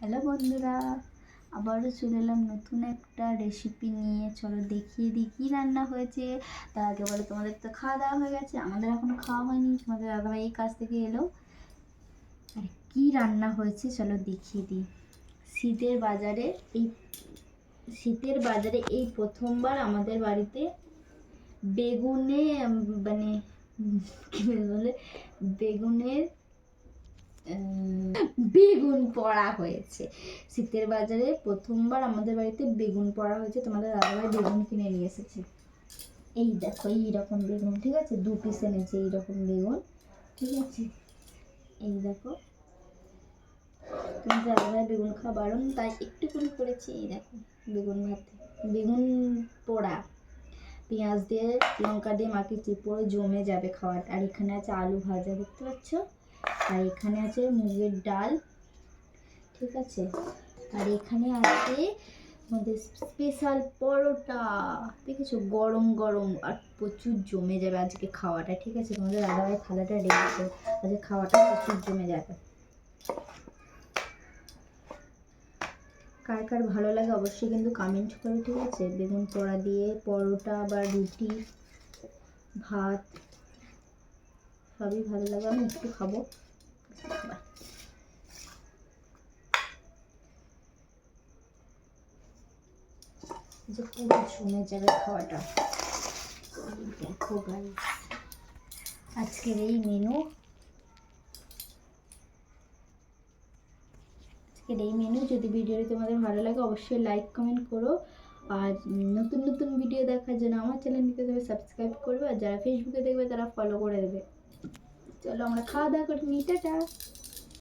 Hello বন্ধুরা, আবারও চলে এলাম নতুন একটা রেসিপি নিয়ে। চলো দেখিয়ে দিই কী রান্না হয়েছে। তার আগে বলো, তোমাদের তো খাওয়া দাওয়া হয়ে গেছে, আমাদের এখনও খাওয়া হয়নি। তোমাদের দাদাভাই এই কাজ থেকে এলো। আর, কী রান্না হয়েছে চলো দেখিয়ে দিই। শীতের বাজারে এই, শীতের বাজারে এই প্রথমবার আমাদের বাড়িতে বেগুনে মানে বলে, বেগুনের বেগুন পড়া হয়েছে। শীতের বাজারে প্রথমবার আমাদের বাড়িতে বেগুন পড়া হয়েছে। তোমাদের দাদাভাই বেগুন কিনে নিয়ে এসেছে। এই দেখো এই রকম বেগুন, ঠিক আছে? দু পিস এনেছে এই রকম বেগুন, ঠিক আছে? এই দেখো, তোমাদের দাদাভাই বেগুন খাওয়া বারণ, তাই একটুখানি করেছি এই দেখো, বেগুন ভাত। বেগুন পোড়া, পেঁয়াজ দিয়ে, লঙ্কা দিয়ে মাখিয়েছি, পুরো জমে যাবে খাওয়াটা। আর এখানে আছে আলু ভাজা, দেখতে পাচ্ছ? আর এখানে আছে মুগের ডাল, ঠিক আছে? আর এখানে আছে আমাদের স্পেশাল পরোটা, দেখেছ? গরম গরম, আর প্রচুর জমে যাবে আজকে খাওয়াটা, ঠিক আছে? তোমাদের দাদাভাই থালাটা রেখেছো আজকে খাওয়াটা প্রচুর জমে যাবে। কার কার ভালো লাগে অবশ্যই কিন্তু কমেন্ট করো, ঠিক আছে? বেগুন পোড়া দিয়ে পরোটা বা রুটি, ভাত সবই ভালো লাগে, আমি একটু খাব। যে পুরো জমে যাবে খাওয়াটা। দেখো গাই আজকের এই মেনু আজকের এই মেনু যদি ভিডিওটি তোমাদের ভালো লাগে, অবশ্যই লাইক কমেন্ট করো। আর নতুন নতুন ভিডিও দেখার জন্য আমার চ্যানেলটিকে তবে সাবস্ক্রাইব করবে, আর যারা ফেসবুকে দেখবে, তারা ফলো করে দেবে। চলো আমরা খাওয়া দাওয়া করে নিই টাটা।